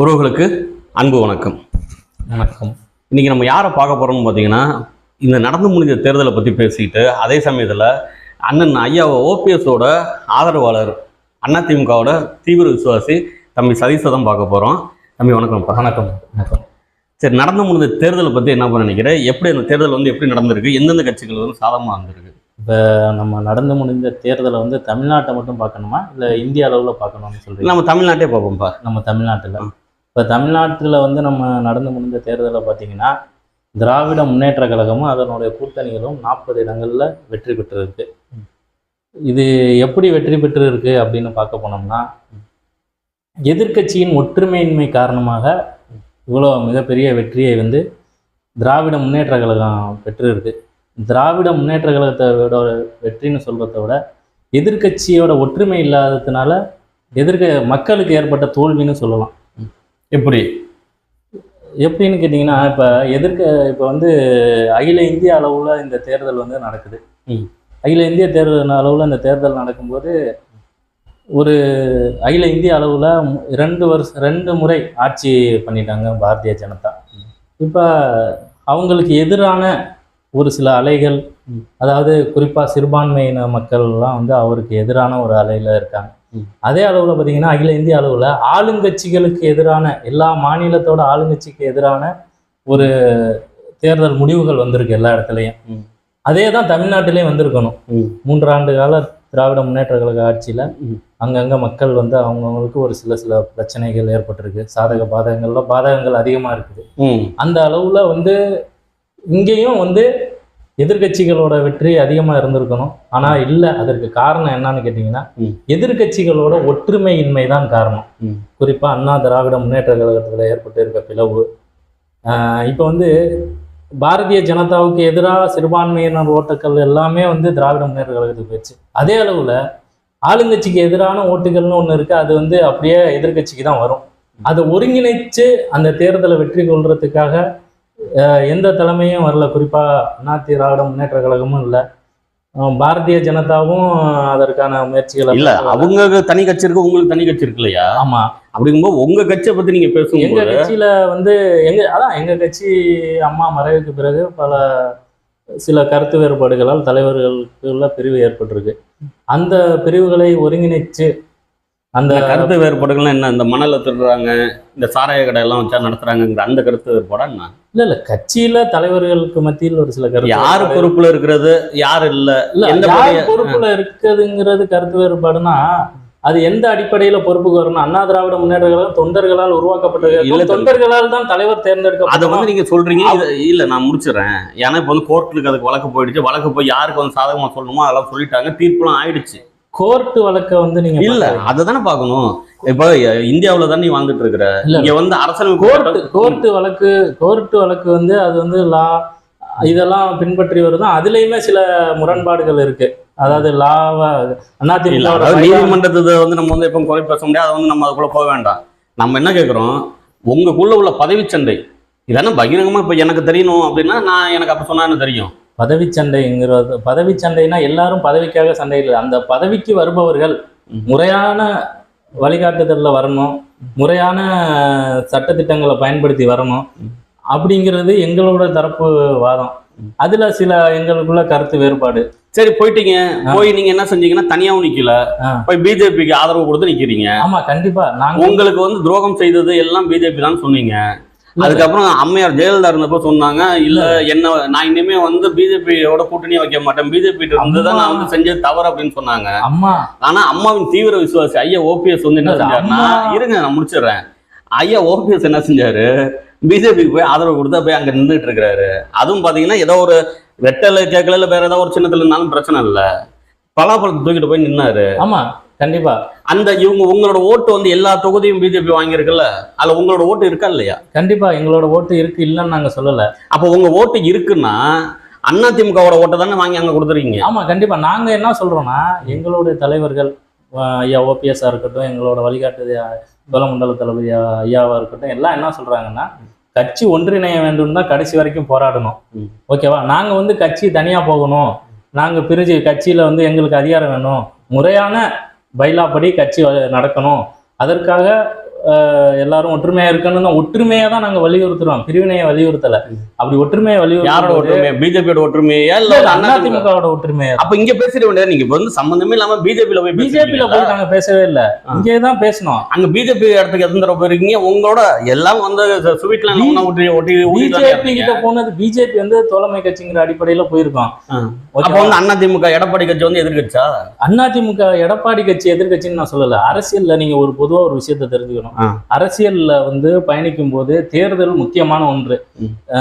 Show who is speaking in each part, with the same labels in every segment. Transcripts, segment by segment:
Speaker 1: உறவுகளுக்கு அன்பு வணக்கம்.
Speaker 2: வணக்கம்.
Speaker 1: இன்னைக்கு நம்ம யாரை பார்க்க போறோம்னு பார்த்தீங்கன்னா இந்த நடந்து முடிஞ்ச தேர்தலை பற்றி பேசிக்கிட்டு அதே சமயத்தில் அண்ணன் ஐயா ஓபிஎஸோட ஆதரவாளர் அதிமுகவோட தீவிர விசுவாசி தம்பி சதீஷை பார்க்க போகிறோம் தம்பி வணக்கம்ப்பா
Speaker 2: வணக்கம். வணக்கம்.
Speaker 1: சரி நடந்து முடிஞ்ச தேர்தலை பற்றி என்ன பண்ண நினைக்கிறேன் எப்படி அந்த தேர்தல் வந்து எப்படி நடந்திருக்கு? எந்தெந்த கட்சிகள் வந்து சாதகமாக வந்திருக்கு?
Speaker 2: நம்ம நடந்து முடிந்த தேர்தலை வந்து தமிழ்நாட்டை மட்டும் பார்க்கணுமா? இல்லை இந்திய அளவில் பார்க்கணும்னு சொல்றீங்க
Speaker 1: நம்ம தமிழ்நாட்டே பார்ப்போம்ப்பா.
Speaker 2: நம்ம தமிழ்நாட்டில். இப்போ தமிழ்நாட்டில் வந்து நம்ம நடந்து முடிந்த தேர்தலில் பார்த்தீங்கன்னா திராவிட முன்னேற்ற கழகமும் அதனுடைய கூட்டணிகளும் நாற்பது இடங்களில் வெற்றி பெற்றிருக்கு. இது எப்படி வெற்றி பெற்றிருக்கு அப்படின்னு பார்க்க போனோம்னா எதிர்க்கட்சியின் ஒற்றுமையின்மை காரணமாக இவ்வளோ மிகப்பெரிய வெற்றியை வந்து திராவிட முன்னேற்ற கழகம் பெற்றிருக்கு. திராவிட முன்னேற்ற கழகத்தோட வெற்றின்னு சொல்கிறத விட எதிர்க்கட்சியோட ஒற்றுமை இல்லாததுனால எதிர்க்க மக்களுக்கு ஏற்பட்ட தோல்வின்னு சொல்லலாம்.
Speaker 1: எப்படி
Speaker 2: எப்படின்னு கேட்டிங்கன்னா இப்போ எதிர்க்க இப்போ வந்து அகில இந்திய அளவில் இந்த தேர்தல் வந்து நடக்குது. அகில இந்திய தேர்தல் அளவில் இந்த தேர்தல் நடக்கும்போது ஒரு அகில இந்திய அளவில் ரெண்டு வருஷம் ரெண்டு முறை ஆட்சி பண்ணிட்டாங்க பாரதிய ஜனதா இப்போ அவங்களுக்கு எதிரான ஒரு சில அலைகள். அதாவது குறிப்பாக சிறுபான்மையின மக்கள்லாம் வந்து அவருக்கு எதிரான ஒரு அலையில் இருக்காங்க. அதே அளவில் பார்த்தீங்கன்னா அகில இந்திய அளவில் ஆளுங்கட்சிகளுக்கு எதிரான எல்லா மாநிலத்தோட ஆளுங்கட்சிக்கு எதிரான ஒரு தேர்தல் முடிவுகள் வந்திருக்கு எல்லா இடத்துலையும். அதே தான் தமிழ்நாட்டிலையும் வந்திருக்கணும். மூன்றாண்டு கால திராவிட முன்னேற்ற கழக ஆட்சியில். அங்கங்கே மக்கள் வந்து அவங்கவுங்களுக்கு ஒரு சில சில பிரச்சனைகள் ஏற்பட்டிருக்கு சாதக பாதகங்கள்ல பாதகங்கள் அதிகமாக இருக்குது அந்த அளவில் வந்து இங்கேயும் வந்து எதிர்க்கட்சிகளோட வெற்றி அதிகமாக இருந்திருக்கணும். ஆனால் இல்லை அதற்கு காரணம் என்னன்னு கேட்டிங்கன்னா
Speaker 1: ம்.
Speaker 2: எதிர்க்கட்சிகளோட ஒற்றுமையின்மை தான் காரணம். குறிப்பாக அண்ணா திராவிட முன்னேற்ற கழகத்தில் ஏற்பட்டு இருக்க பிளவு. இப்போ வந்து பாரதிய ஜனதாவுக்கு எதிராக சிறுபான்மையினர் ஓட்டுக்கள் எல்லாமே வந்து திராவிட முன்னேற்ற கழகத்துக்கு போயிடுச்சு. அதே அளவில் ஆளுங்கட்சிக்கு எதிரான ஓட்டுகள்னு ஒன்று இருக்குது அது வந்து அப்படியே எதிர்க்கட்சிக்கு தான் வரும். அதை ஒருங்கிணைச்சு அந்த தேர்தலை வெற்றி கொள்றதுக்காக எந்த தலைமையும் வரல. குறிப்பாக அண்ணா திராவிட முன்னேற்ற கழகமும் இல்லை. பாரதிய ஜனதாவும் அதற்கான முயற்சிகளை
Speaker 1: இல்ல அவங்க தனி கட்சி இருக்கு உங்களுக்கு தனி கட்சி இருக்கு இல்லையா?
Speaker 2: ஆமா.
Speaker 1: அப்படிங்கும்போது உங்க கட்சியை பத்தி நீங்க
Speaker 2: எங்க
Speaker 1: பேசும்போது
Speaker 2: கட்சியில வந்து எங்க அதான் எங்க கட்சி அம்மா மறைவுக்கு பிறகு பல சில கருத்து வேறுபாடுகளால் தலைவர்களுக்குள்ள பிரிவு ஏற்பட்டிருக்கு. அந்த பிரிவுகளை ஒருங்கிணைச்சு அந்த
Speaker 1: கருத்து வேறுபாடுகள்லாம் என்ன? இந்த மணலை திருடுறாங்க இந்த சாராய கடை எல்லாம் வச்சா நடத்துறாங்கிற அந்த கருத்து வேறுபாடா என்ன?
Speaker 2: இல்ல இல்ல. கட்சியில தலைவர்களுக்கு மத்தியில் ஒரு சில கருத்து
Speaker 1: யாரு. பொறுப்புல இருக்கிறது? யாரு இல்ல?
Speaker 2: இல்ல யார் பொறுப்புல இருக்குதுங்கிறது கருத்து வேறுபாடுனா அது எந்த அடிப்படையில பொறுப்புக்கு வரணும் அண்ணா திராவிட முன்னேற்ற கழகம் தொண்டர்களால்
Speaker 1: இல்ல
Speaker 2: உருவாக்கப்பட்டது
Speaker 1: தம்பி.
Speaker 2: தொண்டர்களால் தான் தலைவர்
Speaker 1: அதை
Speaker 2: தேர்ந்தெடுக்க
Speaker 1: வந்து நீங்க சொல்றீங்க. இல்ல நான் முடிச்சிடுறேன். ஏன்னா இப்ப வந்து கோர்ட்டுக்கு அதுக்கு வழக்கு போயிடுச்சு. வழக்கு போய் யாருக்கு வந்து சாதகமா சொல்லணுமோ அதெல்லாம் சொல்லிட்டாங்க. தீர்ப்புலாம் ஆயிடுச்சு.
Speaker 2: கோர்ட் வழக்க வந்து நீங்க
Speaker 1: இல்ல. அதை தானே பாக்கணும் இப்ப இந்தியாவுல தானே நீ வாழ்ந்துட்டு இருக்கிற. இங்க வந்து அரசியல்
Speaker 2: கோர்ட் கோர்ட் வழக்கு கோர்ட் வழக்கு வந்து அது வந்து லா இதெல்லாம் பின்பற்றி வருதான் அதுலயுமே சில முரண்பாடுகள் இருக்கு. அதாவது லாவ அதிமுக
Speaker 1: நீதிமன்றத்தை வந்து நம்ம வந்து எப்பவும் குறை பேச முடியாது. அதை வந்து நம்ம அதுக்குள்ள போக வேண்டாம். நம்ம என்ன கேட்குறோம் உங்களுக்குள்ள உள்ள பதவி சண்டை இதெல்லாம் பகிரங்கமா இப்ப எனக்கு தெரியணும் அப்படின்னா நான் எனக்கு அப்ப சொன்னா என்ன தெரியும்?
Speaker 2: பதவி சண்டைங்கிறது பதவி சண்டைனா எல்லாரும் பதவிக்காக சண்டை இல்லை அந்த பதவிக்கு வருபவர்கள். முறையான வழிகாட்டுதல்ல வரணும் முறையான சட்டத்திட்டங்களை பயன்படுத்தி வரணும். அப்படிங்கிறது எங்களோட தரப்பு வாதம். அதுல சில எங்களுக்குள்ள கருத்து வேறுபாடு
Speaker 1: சரி போயிட்டீங்க. போய் நீங்க என்ன செஞ்சீங்கன்னா தனியாவும் நிக்கல. போய் பிஜேபிக்கு ஆதரவு கொடுத்து நிக்கிறீங்க
Speaker 2: ஆமா கண்டிப்பா நாங்க
Speaker 1: உங்களுக்கு வந்து துரோகம் செய்தது எல்லாம் பிஜேபி தான் சொன்னீங்க. அதுக்கப்புறம் அம்மையார் ஜெயலலிதா இருந்தப்போ சொன்னாங்க இல்ல என்ன நான் இனிமே வந்து பிஜேபியோட கூட்டணியே வைக்க மாட்டேன். பிஜேபி இருந்து தான் நான் வந்து செஞ்சது தவறு அப்படின்னு சொன்னாங்க.
Speaker 2: அம்மா.
Speaker 1: ஆனா அம்மாவின் தீவிர விசுவாசி ஐயா ஓபிஎஸ் வந்து என்ன செஞ்சாருன்னா இருங்க நான் முடிச்சிடுறேன். ஐயா ஓபிஎஸ் என்ன செஞ்சாரு? பிஜேபிக்கு போய் ஆதரவு கொடுத்தா போய் அங்க நின்றுட்டு இருக்கிறாரு. அதுவும் பாத்தீங்கன்னா ஏதோ ஒரு வெட்டல கேட்கல வேற ஏதோ ஒரு சின்னத்துல இருந்தாலும் பிரச்சனை இல்ல. பலாப்பழத்தை தூக்கிட்டு போய் நின்னாரு.
Speaker 2: ஆமா. கண்டிப்பா.
Speaker 1: அந்த இவங்க உங்களோட ஓட்டு வந்து எல்லா தொகுதியும் பிஜேபி வாங்கியிருக்குல்ல? அதுல உங்களோட ஓட்டு இருக்கா இல்லையா?
Speaker 2: கண்டிப்பா எங்களோட ஓட்டு இருக்கு இல்லைன்னு நாங்க சொல்லல.
Speaker 1: அப்போ உங்க ஓட்டு இருக்குன்னா அதிமுகவோட ஓட்டை தானே வாங்கி அங்க கொடுத்துருக்கீங்க?
Speaker 2: ஆமா கண்டிப்பா. நாங்க என்ன சொல்றோம்னா எங்களுடைய தலைவர்கள் ஐயா ஓபிஎஸ்ஸா இருக்கட்டும் எங்களோட வழிகாட்டு கோலமண்டல தளபதி ஐயாவா இருக்கட்டும் எல்லாம் என்ன சொல்றாங்கன்னா கட்சி ஒன்றிணைய வேண்டும் தான் கடைசி வரைக்கும் போராடணும். ஓகேவா? நாங்க வந்து கட்சி தனியா போகணும். நாங்க பிரிஞ்சு கட்சியில வந்து எங்களுக்கு அதிகாரம் வேணும். முறையான பைலாப்படி கட்சி நடக்கணும். அதற்காக எல்லாரும் ஒற்றுமையா இருக்கணும்னு ஒற்றுமையா தான் நாங்க வலியுறுத்துறோம். பிரிவினையை வலியுறுத்தல. அப்படி ஒற்றுமையை
Speaker 1: யாரோட
Speaker 2: வலியுறுத்தும்
Speaker 1: ஒற்றுமை? பிஜேபியோட ஒற்றுமையா இல்ல
Speaker 2: அண்ணா
Speaker 1: அதிமுக
Speaker 2: திமுகவோட ஒற்றுமையா
Speaker 1: அப்ப இங்க பேசிட வேண்டியது நீங்க வந்து சம்பந்தமே இல்லாம பிஜேபியில போய்
Speaker 2: பிஜேபியில போய் நாங்க பேசவே இல்ல.
Speaker 1: ஆ.
Speaker 2: இங்கே தான் பேசணும்
Speaker 1: அங்க பிஜேபி இடத்துக்கு எத்தனை போயிருக்கீங்க? உங்களோட எல்லாம் வந்து சுவீட்ல ஒட்டி ஒட்டி
Speaker 2: பிஜேபி கிட்ட போனது பிஜேபி வந்து தோழமை கட்சிங்கிற அடிப்படையில போயிருக்கோம்.
Speaker 1: அப்ப வந்து அண்ணா திமுக எடப்பாடி கட்சி வந்து எதிர்கட்சா
Speaker 2: அதிமுக எடப்பாடி கட்சி எதிர்க்கட்சின்னு நான் சொல்லல. அரசியல்ல நீங்க ஒரு பொதுவா ஒரு விஷயத்தை தெரிஞ்சுக்கணும்.
Speaker 1: ஆ.
Speaker 2: அரசியல்ல வந்து பயணிக்கும் போது தேர்தல் முக்கியமான ஒன்று.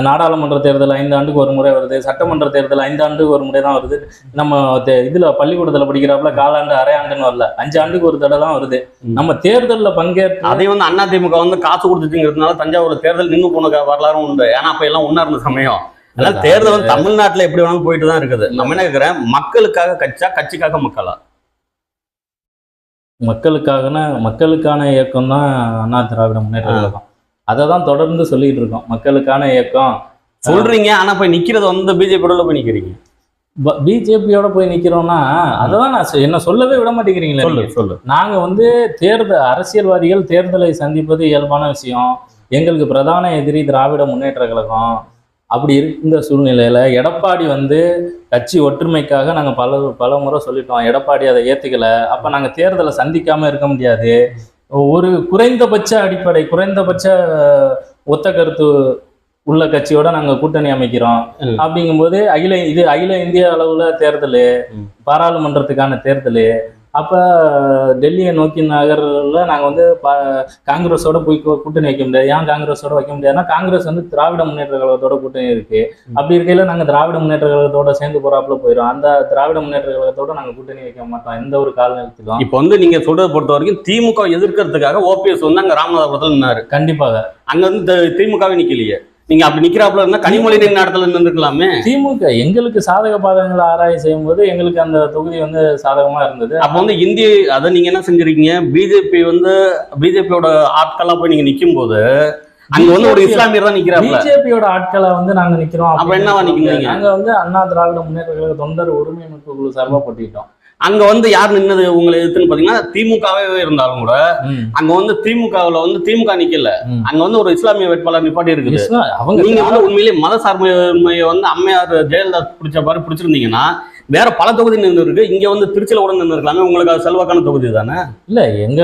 Speaker 2: நாடாளுமன்ற தேர்தல் ஐந்து ஆண்டுக்கு ஒரு முறை வருது சட்டமன்ற தேர்தல் ஐந்து ஆண்டுக்கு ஒரு முறை தான் வருது. நம்ம இதுல பள்ளிக்கூடத்துல படிக்கிறாப்புல காலாண்டு அரை ஆண்டுன்னு வரல. அஞ்சு ஆண்டுக்கு ஒரு தடவை தான் வருது. நம்ம தேர்தல்ல பங்கேற்று
Speaker 1: அதே வந்து அண்ணா திமுக வந்து காசு கொடுத்துச்சுங்கிறதுனால தஞ்சாவூர்ல தேர்தல் நின்னு போன வரலாறும் உண்டு. ஏன்னா அப்ப எல்லாம் ஒண்ணா இருந்த சமயம். அதனால தேர்தல் வந்து தமிழ்நாட்டுல எப்படி வேணாலும் போயிட்டு தான் இருக்குது. நம்ம என்ன கேக்குறேன்? மக்களுக்காக கட்சா கட்சிக்காக மக்களா?
Speaker 2: மக்களுக்காகனா மக்களுக்கான இயக்கம் தான் அண்ணா திராவிட முன்னேற்ற கழகம். அதை தான் தொடர்ந்து சொல்லிட்டு இருக்கோம். மக்களுக்கான இயக்கம்.
Speaker 1: சொல்றீங்க ஆனா போய் நிக்கிறது வந்து பிஜேபியோட போய் நிக்கிறீங்க.
Speaker 2: பிஜேபியோட போய் நிக்கிறோம்னா அததான் நான் என்ன சொல்லவே விட மாட்டேங்கிறீங்களே
Speaker 1: சொல்லு. சொல்லு.
Speaker 2: நாங்க வந்து தேர்தல் அரசியல்வாதிகள் தேர்தலை சந்திப்பது இயல்பான விஷயம். எங்களுக்கு பிரதான எதிரி திராவிட முன்னேற்ற கழகம். அப்படி இருந்த சூழ்நிலையில எடப்பாடி வந்து கட்சி ஒற்றுமைக்காக நாங்க பல பல முறை சொல்லிட்டோம் எடப்பாடி அதை ஏத்துக்கல அப்ப நாங்க தேர்தலை சந்திக்காம இருக்க முடியாது ஒரு குறைந்தபட்ச அடிப்படை குறைந்தபட்ச ஒத்த கருத்து உள்ள கட்சியோட நாங்க கூட்டணி அமைக்கிறோம். அப்படிங்கும்போது அகில இது அகில இந்திய அளவுல தேர்தல். பாராளுமன்றத்துக்கான தேர்தல் அப்ப டெல்லியை நோக்கி நகரில் நாங்க வந்து பா- காங்கிரஸோட போய் கூட்டணி வைக்க முடியாது. ஏன் காங்கிரஸோட வைக்க முடியாதுன்னா காங்கிரஸ் வந்து திராவிட முன்னேற்ற கழகத்தோட கூட்டணி இருக்கு. அப்படி இருக்கையில நாங்க திராவிட முன்னேற்ற கழகத்தோட சேர்ந்து போறாப்புல போயிடும் அந்த திராவிட முன்னேற்ற கழகத்தோட நாங்க கூட்டணி வைக்க மாட்டோம். எந்த ஒரு காலநிலத்திலும்.
Speaker 1: இப்ப வந்து நீங்க சொல்றதை பொறுத்த வரைக்கும் திமுக எதிர்க்கிறதுக்காக ஓபிஎஸ் வந்து அங்க ராமநாதபுரத்துல நின்னாரு.
Speaker 2: கண்டிப்பாக.
Speaker 1: அங்க வந்து திமுகவே நிக்கலையே. நீங்க அப்படி நிக்கிறாப்புல இருந்தா கனிமொழி நின்ன இடத்துல நின்றுக்கலாமே
Speaker 2: திமுக எங்களுக்கு சாதக பாதகங்களை ஆராய்ச்சி செய்யும்போது எங்களுக்கு அந்த தொகுதி வந்து சாதகமா இருந்தது.
Speaker 1: அப்ப வந்து இந்திய அதை நீங்க என்ன செஞ்சிருக்கீங்க? பிஜேபி வந்து பிஜேபியோட ஆட்களா போய் நீங்க நிக்கும் போது அங்க வந்து ஒரு இஸ்லாமியர் தான் நிக்கிறாப்ல
Speaker 2: பிஜேபியோட ஆட்களை வந்து நாங்க நிக்கிறோம்
Speaker 1: அப்ப என்னவா நிக்கிறீங்க?
Speaker 2: நாங்க வந்து அண்ணா திராவிட முன்னேற்ற கழக தொண்டர் உரிமை அமைப்பு குழு சார்பா போட்டிட்டோம்.
Speaker 1: அங்க வந்து யார் நின்னது உங்களை எதிர்த்துன்னு பாத்தீங்கன்னா திமுகவே இருந்தாலும் கூட அங்க வந்து திமுகவுல வந்து திமுக நிக்கல. அங்க வந்து ஒரு இஸ்லாமிய வேட்பாளர் நிப்பாட்டி இருக்குது.
Speaker 2: அவங்க
Speaker 1: நீங்க வந்து உண்மையிலேயே மத சார்புமையை வந்து அம்மையார் ஜெயலலிதா பிடிச்ச மாதிரி பிடிச்சிருந்தீங்கன்னா வேற பல தொகுதி நின்று இருக்கு இங்க வந்து திருச்சியில கூட நின்று இருக்கலாமே உங்களுக்கு அது செல்வாக்கான தொகுதி தானே?
Speaker 2: இல்ல எங்க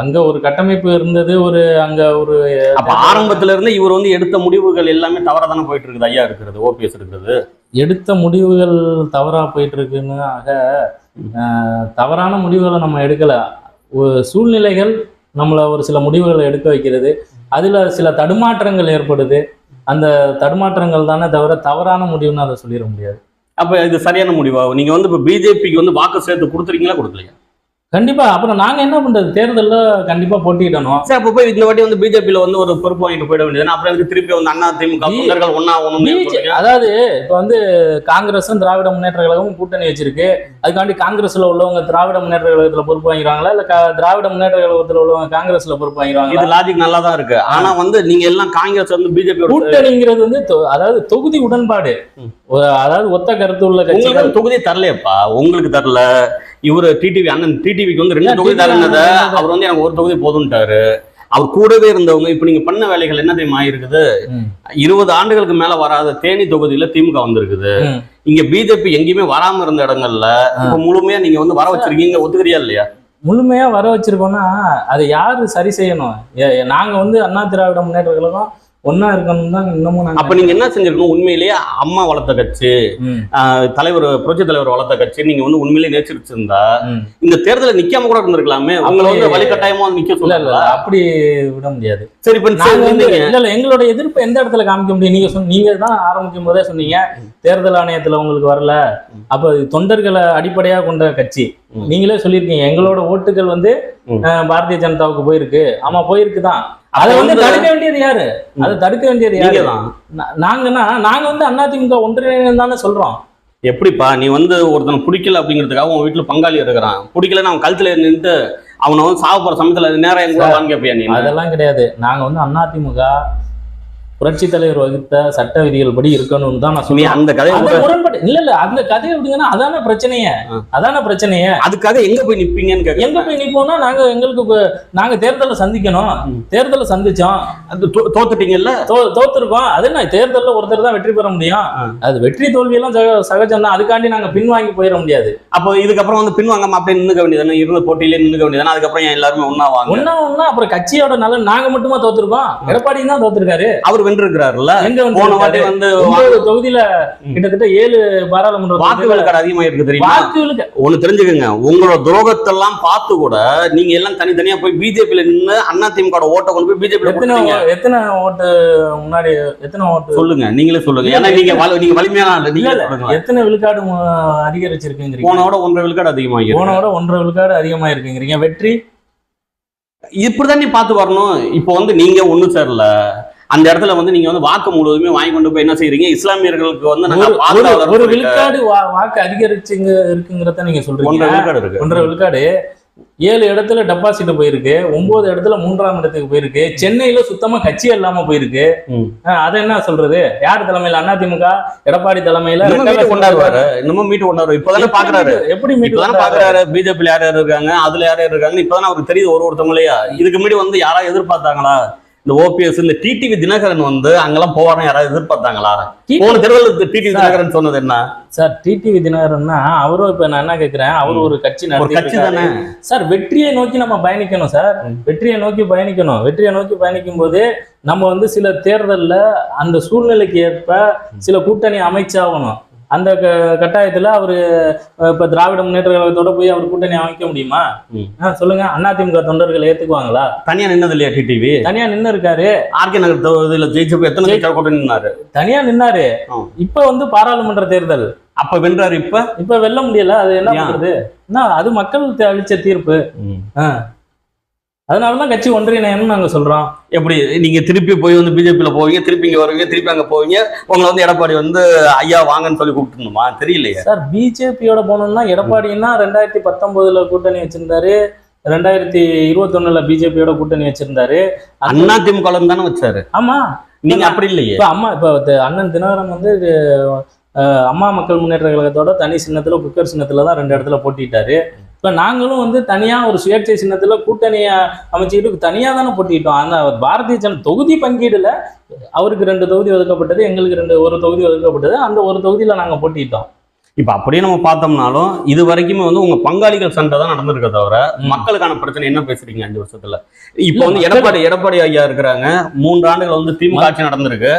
Speaker 2: அங்க ஒரு கட்டமைப்பு இருந்தது ஒரு அங்க ஒரு
Speaker 1: அப்ப ஆரம்பத்துல இருந்து இவர் வந்து எடுத்த முடிவுகள் எல்லாமே தவறா தானே போயிட்டு இருக்குது. ஐயா இருக்கிறது ஓபிஎஸ் இருக்கிறது.
Speaker 2: எடுத்த முடிவுகள் தவறாக போயிட்டு இருக்குன்னு ஆக தவறான முடிவுகளை நம்ம எடுக்கல. சூழ்நிலைகள் நம்மளை ஒரு சில முடிவுகளை எடுக்க வைக்கிறது. அதில் சில தடுமாற்றங்கள் ஏற்படுது. அந்த தடுமாற்றங்கள் தானே தவிர தவறான முடிவுன்னு அதை சொல்லிட முடியாது.
Speaker 1: அப்போ இது சரியான முடிவாகும் நீங்கள் வந்து இப்போ பிஜேபிக்கு வந்து வாக்கு சேர்த்து கொடுத்துருக்கீங்களா கொடுக்கலையா?
Speaker 2: கண்டிப்பா. அப்புறம் நாங்க என்ன பண்றது? தேர்தல்ல கண்டிப்பா போட்டியிடணும்.
Speaker 1: சரி அப்ப போய் இந்த வாட்டி வந்து பிஜேபியில வந்து ஒரு பொறுப்பு வாங்கிட்டு போயிட வேண்டியது அப்புறம் இதுக்கு திருப்பி வந்து அண்ணா திமுக தொண்டர்கள் ஒன்னா
Speaker 2: BJ அதாவது இப்ப வந்து காங்கிரஸும் திராவிட முன்னேற்ற கழகமும் கூட்டணி வச்சிருக்கு. அதுக்காண்டி காங்கிரஸ்ல உள்ளவங்க திராவிட முன்னேற்ற கழகத்துல பொறுப்பு வாங்கிடுவாங்களா? இல்ல திராவிட முன்னேற்ற கழகத்துல உள்ளவங்க காங்கிரஸ்ல பொறுப்பு வாங்கிடுவாங்களா?
Speaker 1: இது லாஜிக் நல்லா தான் இருக்கு ஆனா வந்து நீங்க எல்லாம் காங்கிரஸ் வந்து பிஜேபி
Speaker 2: கூட்டணிங்கிறது வந்து அதாவது தொகுதி உடன்பாடு. அதாவது ஒத்த கருத்து உள்ள கட்சிகள்
Speaker 1: அந்த தொகுதி தரலையப்பா. உங்களுக்கு தரல. இவரு டிடிவி அண்ணன் டிடிவிக்கு வந்து ரெண்டு தொகுதி
Speaker 2: அண்ணன்
Speaker 1: அவர் வந்து எனக்கு ஒரு தொகுதி போதும்ட்டாரு. அவர் கூடவே இருந்தவங்க இப்ப நீங்க பண்ண வேலைகள் என்ன தெரியுமா இருக்குது. இருபது ஆண்டுகளுக்கு மேல வராத தேனி தொகுதியில திமுக வந்திருக்குது. இங்க பிஜேபி எங்கேயுமே வராம இருந்த இடங்கள்ல இப்ப முழுமையா நீங்க வந்து வர வச்சிருக்கீங்க ஒத்துக்கிறியா இல்லையா?
Speaker 2: முழுமையா வர வச்சிருக்கோம்னா அதை யாரு சரி செய்யணும்? நாங்க வந்து அண்ணா திராவிட முன்னேற்ற கழகம் ஒன்னா இருக்கணும் தான் இன்னமும்
Speaker 1: அப்ப நீங்க என்ன செஞ்சிருக்கணும்? உண்மையிலேயே அம்மா வளர்த்த கட்சி தலைவர் புரட்சி தலைவர் வளர்த்த கட்சி நீங்க வந்து உண்மையிலேயே நேசிச்சிருந்தா
Speaker 2: ம்.
Speaker 1: இந்த தேர்தலை நிக்காம கூட இருந்திருக்கலாமே? உங்களை வந்து வழிகட்டாயமா நிக்க
Speaker 2: இல்ல, அப்படி விட முடியாது.
Speaker 1: சரி இப்ப
Speaker 2: இல்ல இல்ல. எங்களோட எதிர்ப்பு எந்த இடத்துல காமிக்க முடியும்? நீங்க நீங்க தான் ஆரம்பிக்கும் போதே சொன்னீங்க தேர்தல் ஆணையத்துல உங்களுக்கு வரல. அப்ப தொண்டர்களை அடிப்படையா கொண்ட கட்சி. நீங்களே சொல்லியிருக்கீங்க. எங்களோட ஓட்டுகள் வந்து பாரதிய ஜனதாவுக்கு போயிருக்கு. ஆமா போயிருக்கு தான். அதை வந்து தடுக்க வேண்டியது யாரு. அதை தடுக்க வேண்டியது யாரு? நாங்கன்னா நாங்க வந்து அதிமுக ஒன்றிணைந்து தானே சொல்றோம்.
Speaker 1: எப்படிப்பா நீ வந்து ஒருத்தனை பிடிக்கல அப்படிங்கிறதுக்காக உன் வீட்டுல பங்காளி இருக்கிறான். பிடிக்கலன்னு அவன் கழுத்துல நின்று அவனை வந்து சாவ போற சமயத்துல நேரம் எங்க கூட வாங்க கேப்பியா நீ
Speaker 2: அதெல்லாம் கிடையாது. நாங்க வந்து அதிமுக புரட்சி தலைவர் வகுத்த சட்ட விதிகள் படி இருக்கணும்னு தான் நான் சொல்லுவேன்
Speaker 1: அந்த கதையை
Speaker 2: அந்த
Speaker 1: கூட-
Speaker 2: முரண்பாடு இல்ல இல்ல அந்த கதையை விடுங்கன்னா அதான பிரச்சனையே. அதான பிரச்சனையே?
Speaker 1: அதுக்காக எங்க போய் நிப்பீங்கன்னு
Speaker 2: எங்க போய் நிப்போம்னா நாங்க எங்களுக்கு நாங்க தேர்தலை சந்திக்கணும். தேர்தலை சந்திச்சோம்.
Speaker 1: அது தோத்துட்டீங்கல்ல?
Speaker 2: தோத்துருக்கோம். அது என்ன தேர்தல்ல ஒருத்தர் தான் வெற்றி பெற முடியும். அது வெற்றி தோல்வி எல்லாம் சக- சகஜம் தான். அதுக்காண்டி நாங்க பின்வாங்கி போயிட முடியாது.
Speaker 1: அப்போ இதுக்கப்புறம் வந்து பின்வாங்காம அப்படியே நின்னுக்க வேண்டியதானே இருந்த போட்டியிலே நின்னுக்க வேண்டியதானே அதுக்கப்புறம் எல்லாருமே ஒண்ணா வாங்க?
Speaker 2: ஒன்னா ஒன்னா அப்புறம் கட்சியோட நல்ல நாங்க மட்டுமா தோத்துருக்கோம். எடப்பாடி தான் தோத்துருக்காரு.
Speaker 1: அவர் வென்றிருக்கிறாருல்ல? போன வாட்டி? வந்து
Speaker 2: தொகுதியில. கிட்டத்தட்ட ஏழு பாராளுமன்ற
Speaker 1: வாக்கு விழுக்காடு அதிகமா இருக்கு தெரியுமா?
Speaker 2: வாக்குகளுக்கு.
Speaker 1: ஒண்ணு தெரிஞ்சுக்கங்க. உங்களோட துரோகத்தெல்லாம் பார்த்து கூட நீங்க எல்லாம் தனித்தனியா போய் பிஜேபியில நின்னு அண்ணா திமுக ஓட்ட கொண்டு போய் பிஜேபி
Speaker 2: எத்தனை எத்தனை ஓட்டு முன்னாடி எத்தனை ஓட்டு?
Speaker 1: சொல்லுங்க. நீங்களே சொல்லுங்க. ஏன்னா நீங்க நீங்க வலிமையான ஆளு. நீங்க
Speaker 2: எத்தனை விழுக்காடு அதிகரிச்சிருக்குங்கிறீங்க?
Speaker 1: போனோட ஒன்றரை விழுக்காடு அதிகமாகி
Speaker 2: போனோட ஒன்றரை விழுக்காடு அதிகமா இருக்குங்கிறீங்க வெற்றி?
Speaker 1: இப்படிதான் நீ பார்த்து வரணும். இப்போ வந்து நீங்க ஒண்ணு சேரல. அந்த இடத்துல வந்து நீங்க வந்து வாக்கு முழுவதுமே வாங்கி கொண்டு போய் என்ன செய்றீங்க? இஸ்லாமியர்களுக்கு வந்து
Speaker 2: ஒரு- விழுக்காடு வாக்கு அதிகரிச்சுங்க இருக்குங்கிறத நீங்க
Speaker 1: ஒன்றரை
Speaker 2: சொல்றீங்க
Speaker 1: விழுக்காடு இருக்கு.
Speaker 2: ஒன்றரை விழுக்காடு. ஏழு இடத்துல டெபாசிட் போயிருக்கு. ஒன்பது இடத்துல மூன்றாம் இடத்துக்கு போயிருக்கு. சென்னையில சுத்தமா கட்சியே இல்லாம போயிருக்கு. அதை என்ன சொல்றது? யார் தலைமையில? அதிமுக எடப்பாடி தலைமையில
Speaker 1: கொண்டாடுவாரு. இன்னமும் மீட்டு கொண்டாடுவாரு. இப்பதானே பாக்குறாரு.
Speaker 2: எப்படி மீட்டு வந்தாரு?
Speaker 1: பாக்குறாரு. பிஜேபில யார் யார் இருக்காங்க? அதுல யார் யார் இருக்காங்க இப்பதானே அவருக்கு தெரியுது. ஒரு ஒருத்தவங்களையா இதுக்கு முன்னாடி வந்து யாரா எதிர்பார்த்தாங்களா? இந்த ஓபிஎஸ் இந்த டிடிவி தினகரன் வந்து அங்கெல்லாம் போவாருன்னு யாராவது எதிர்பார்த்தாங்களா? போன தேர்தல் டிடிவி தினகரன் சொன்னது என்ன?
Speaker 2: சார் டிடிவி தினகரன்னா அவரும் இப்ப நான் என்ன கேக்குறேன் அவரும் ஒரு கட்சி
Speaker 1: ஒரு கட்சி. தானே.
Speaker 2: சார் வெற்றியை நோக்கி நம்ம பயணிக்கணும் சார். வெற்றியை நோக்கி பயணிக்கணும். வெற்றியை நோக்கி பயணிக்கும் போது நம்ம வந்து சில தேர்தல்ல அந்த சூழ்நிலைக்கு ஏற்ப சில கூட்டணி அமைச்சாகணும். அந்த கட்டாயத்துல அவரு இப்ப திராவிட முன்னேற்ற கழகத்தோட போய் அவர் கூட்டணி அமைக்க முடியுமா? சொல்லுங்க. அதிமுக தொண்டர்கள் ஏத்துக்குவாங்களா?
Speaker 1: தனியா நின்னது இல்லையா டிடிவி
Speaker 2: தனியா நின்னு இருக்காரு.
Speaker 1: ஆர்கே நகர் தொகுதியில ஜெயிச்சப்ப எத்தனை கட்சியார் கூட நின்னாரு?
Speaker 2: தனியா நின்னாரு. இப்ப வந்து பாராளுமன்ற தேர்தல்.
Speaker 1: அப்ப வென்றாரு இப்ப?
Speaker 2: இப்ப வெல்ல முடியல. அது என்ன? பண்றது? அது மக்கள் அளிச்ச தீர்ப்பு. ஆ. அதனாலதான் கட்சி ஒன்றிணையம்னு நாங்க சொல்றோம்.
Speaker 1: எப்படி? நீங்க திருப்பி போய் வந்து பிஜேபியில போவீங்க திருப்பி இங்க வருவீங்க திருப்பி அங்க போவீங்க உங்களை வந்து எடப்பாடி வந்து ஐயா வாங்கன்னு சொல்லி கூப்பிட்டுணுமா தெரியலையே.
Speaker 2: சார் பிஜேபியோட போனோம்னா எடப்பாடின்னா ரெண்டாயிரத்தி பத்தொன்பதுல கூட்டணி வச்சிருந்தாரு. ரெண்டாயிரத்தி இருபத்தொன்னுல பிஜேபியோட கூட்டணி வச்சிருந்தாரு.
Speaker 1: அண்ணா திமுக தானே வச்சாரு.
Speaker 2: ஆமா.
Speaker 1: நீங்க அப்படி இல்லையே.
Speaker 2: இப்ப அம்மா இப்ப அண்ணன் தினகரன் வந்து அம்மா மக்கள் முன்னேற்ற கழகத்தோட தனி சின்னத்துல குக்கர் சின்னத்துல தான் ரெண்டு இடத்துல போட்டிட்டாரு. இப்ப நாங்களும் வந்து தனியா ஒரு சுயேட்சை சின்னத்துல கூட்டணிய அமைச்சுக்கிட்டு தனியா தானே போட்டிட்டோம் அந்த பாரதிய ஜன தொகுதி பங்கீடுல அவருக்கு ரெண்டு தொகுதி ஒதுக்கப்பட்டது எங்களுக்கு ரெண்டு ஒரு தொகுதி ஒதுக்கப்பட்டது. அந்த ஒரு தொகுதியில நாங்க போட்டிட்டோம்
Speaker 1: இப்ப அப்படியே நம்ம பார்த்தோம்னாலும் இது வரைக்குமே வந்து உங்க பங்காளிகள் சண்டை தான் நடந்திருக்க தவிர. மக்களுக்கான பிரச்சனை என்ன பேசுறீங்க அஞ்சு வருஷத்துல? இப்ப வந்து எடப்பாடி எடப்பாடி ஐயா இருக்கிறாங்க. மூன்று ஆண்டுகள் வந்து திமுக ஆட்சி நடந்திருக்கு.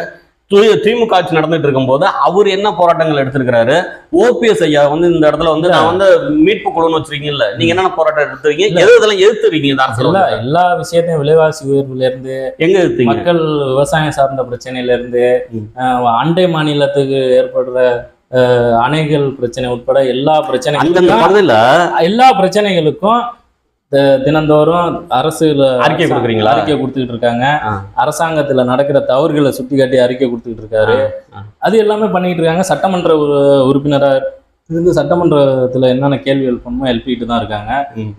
Speaker 1: திமுக ஆட்சி நடந்துட்டு இருக்கும்போது அவர் என்ன போராட்டங்கள் எடுத்திருக்கிறாரு? ஓபிஎஸ் ஐயா வந்து இந்த இடத்துல வந்து நான் வந்து மீட்பு குழுன்னு வச்சிருக்கீங்கல்ல நீங்க என்னென்ன போராட்டம் எடுத்துறீங்க
Speaker 2: இல்ல.
Speaker 1: எது இதெல்லாம் எதிர்த்துறீங்க இந்த
Speaker 2: எல்லா விஷயத்தையும் விலைவாசி உயர்வுல இருந்து
Speaker 1: எங்க
Speaker 2: மக்கள் விவசாயம் சார்ந்த பிரச்சனையில இருந்து அண்டை மாநிலத்துக்கு ஏற்படுற அணைகள் பிரச்சனை உட்பட எல்லா
Speaker 1: பகுதியில
Speaker 2: எல்லா பிரச்சனைகளுக்கும் தினந்தோறும் அரசு
Speaker 1: அறிக்கை கொடுக்குறீங்களா?
Speaker 2: அறிக்கை கொடுத்துக்கிட்டு இருக்காங்க. அரசாங்கத்துல நடக்கிற தவறுகளை சுட்டி காட்டி அறிக்கை கொடுத்துக்கிட்டு இருக்காரு. அது எல்லாமே பண்ணிட்டு இருக்காங்க சட்டமன்ற உறு- உறுப்பினரா இருந்து சட்டமன்றத்துல என்னென்ன கேள்வி எழுப்பணுமோ எழுப்பிட்டு தான் இருக்காங்க.